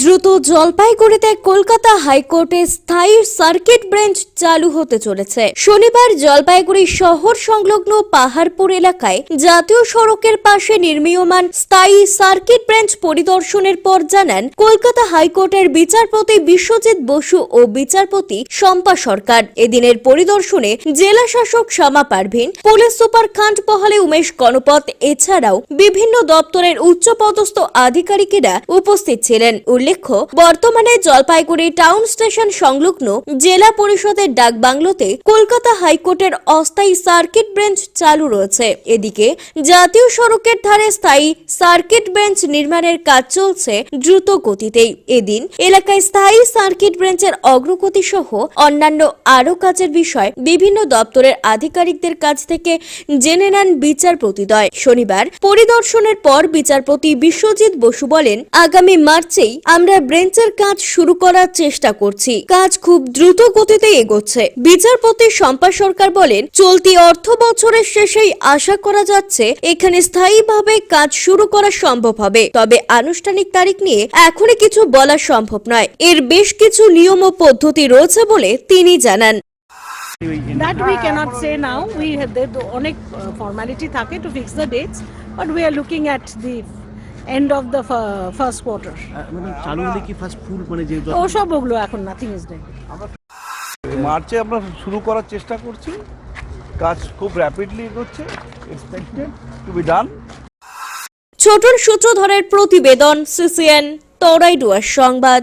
দ্রুত জলপাইগুড়িতে কলকাতা হাইকোর্টে স্থায়ী সার্কিট বেঞ্চ চালু হতে চলেছে। শনিবার জলপাইগুড়ি শহর সংলগ্ন পাহাড়পুর এলাকায় জাতীয় সড়কের পাশে নির্মীয়মান স্থায়ী সার্কিট বেঞ্চ পরিদর্শনের পর জানান, কলকাতা হাইকোর্টের বিচারপতি বিশ্বজিৎ বসু ও বিচারপতি শম্পা সরকার। এদিনের পরিদর্শনে জেলা শাসক শ্যামা পারভিন, পুলিশ সুপার খান্ড পহালে উমেশ গণপত এছাড়াও বিভিন্ন দপ্তরের উচ্চপদস্থ আধিকারিকেরা উপস্থিত ছিলেন। উল্লেখ্য, বর্তমানে জলপাইগুড়ি টাউন স্টেশন সংলগ্ন জেলা পরিষদের ডাকবাংলোতে কলকাতা হাইকোর্টের অস্থায়ী সার্কিট বেঞ্চ চালু রয়েছে। এদিকে জাতীয় সড়কের ধারে স্থায়ী সার্কিট বেঞ্চ নির্মাণের কাজ চলছে দ্রুত গতিতেই এদিন এলাকায় স্থায়ী সার্কিট বেঞ্চের অগ্রগতি সহ অন্যান্য আরও কাজের বিষয় বিভিন্ন দপ্তরের আধিকারিকদের কাছ থেকে জেনে নেন বিচারপতিদ্বয় শনিবার পরিদর্শনের পর বিচারপতি বিশ্বজিৎ বসু বলেন, আগামী মার্চেই আমরা ব্রেঞ্চের কাজ শুরু করার চেষ্টা করছি। কাজ খুব দ্রুত গতিতে এগোচ্ছে। বিচারপতি শম্পা সরকার বলেন চলতি অর্থ বছরের শেষেই আশা করা যাচ্ছে এখানে স্থায়ীভাবে কাজ শুরু করা সম্ভব হবে। তবে আনুষ্ঠানিক তারিখ নিয়ে এখনই কিছু বলা সম্ভব নয়। এর বেশ কিছু নিয়ম ও পদ্ধতি রয়েছে বলে তিনি জানান। That we cannot say now. We have there the অনেক uh, formality থাকে to fix the dates, but we are looking at the end of the first first quarter. মানে চালু হলে কি ফার্স্ট ফুল মানে যে ওসব ওগুলো এখন নাথিং ইজ ডে মার্চে আমরা শুরু করার চেষ্টা করছি। কাজ খুব র্যাপিডলি এগোচ্ছে। Expected to be done Chhotan সূত্রধরের প্রতিবেদন সিসিএন তরাইডুয়ার সংবাদ।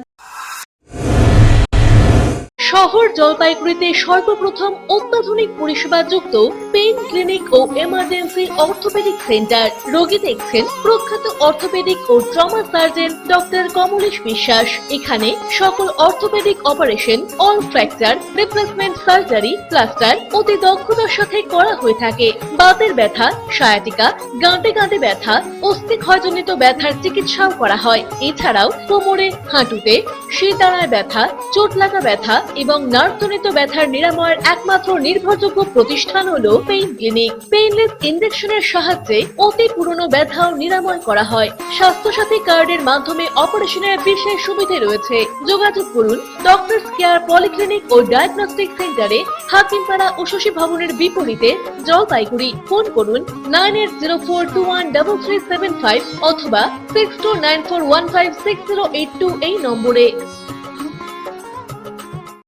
শহর জলপাইগুড়িতে সর্বপ্রথম অত্যাধুনিক পরিষেবাযুক্ত পেইন ক্লিনিক ও এমার্জেন্সি অর্থোপেডিক সেন্টার। রোগী দেখছেন প্রখ্যাত অর্থোপেডিক ও trauma surgeon doctor Kamalesh Biswas. এখানে সকল orthopaedic operation, all fracture, replacement surgery, plaster অতি দক্ষতার সাথে করা হয়ে থাকে। বাতের ব্যথা সায়াটিকা গাঁটে গাঁটে ব্যথা অস্থি ক্ষয়জনিত ব্যথার চিকিৎসাও করা হয়। এছাড়াও কোমরে, হাঁটুতে শিরদাঁড়ায় ব্যথা চোট লাগা ব্যথা এবং নার্ভজনিত ব্যথার নিরাময়ের একমাত্র নির্ভরযোগ্য প্রতিষ্ঠান হলো পেইন ক্লিনিক। পেইনলেস ইনজেকশনের সাহায্যে অতি পুরনো ব্যথাও নিরাময় করা হয়। স্বাস্থ্যসাথী কার্ডের মাধ্যমে অপারেশনের বিশেষ সুবিধে রয়েছে। যোগাযোগ করুন ডক্টর কেয়ার পলিক্লিনিক ও ডায়াগনস্টিক সেন্টারে হাকিমপাড়া ও শশী ভবনের বিপরীতে জলপাইগুড়ি। ফোন করুন nine eight zero four two one double three seven five অথবা six two nine four one five six zero eight two এই নম্বরে।